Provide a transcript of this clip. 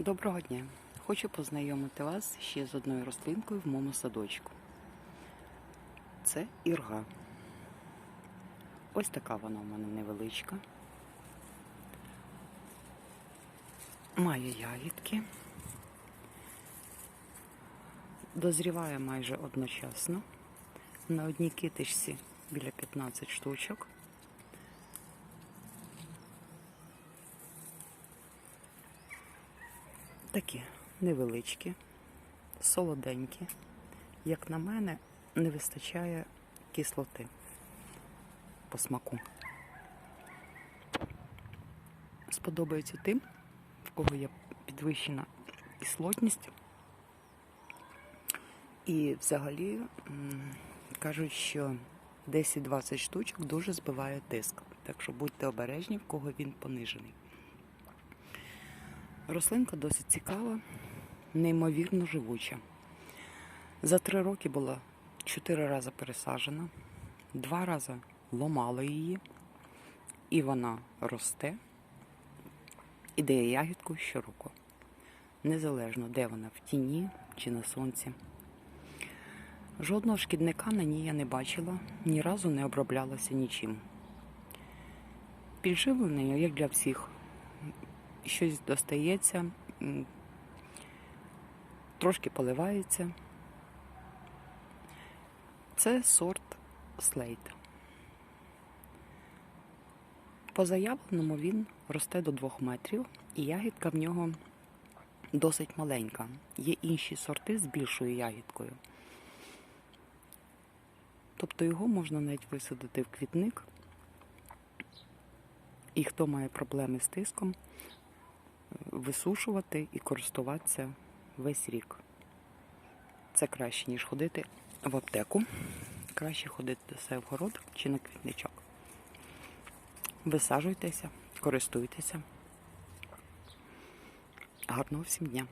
Доброго дня! Хочу познайомити вас ще з одною рослинкою в моєму садочку. Це ірга. Ось така вона у мене невеличка. Має ягідки. Дозріває майже одночасно. На одній китишці біля 15 штучок. Такі невеличкі, солоденькі. Як на мене, не вистачає кислоти по смаку. Сподобається тим, в кого є підвищена кислотність. І взагалі кажуть, що 10-20 штучок дуже збиває тиск. Так що будьте обережні, в кого він понижений. Рослинка досить цікава, неймовірно живуча. За три роки була чотири рази пересаджена, два рази ломала її, і вона росте і дає ягідку щороку. Незалежно, де вона в тіні чи на сонці. Жодного шкідника на ній я не бачила, ні разу не оброблялася нічим. Підживлення, як для всіх, щось достається, трошки поливається. Це сорт слейт. По заявленому він росте до 2 метрів, і ягідка в нього досить маленька. Є інші сорти з більшою ягідкою. Тобто його можна навіть висадити в квітник. І хто має проблеми з тиском, висушувати і користуватися весь рік. Це краще, ніж ходити в аптеку. Краще ходити до себе в город чи на квітничок. Висаджуйтеся, користуйтеся. Гарного всім дня!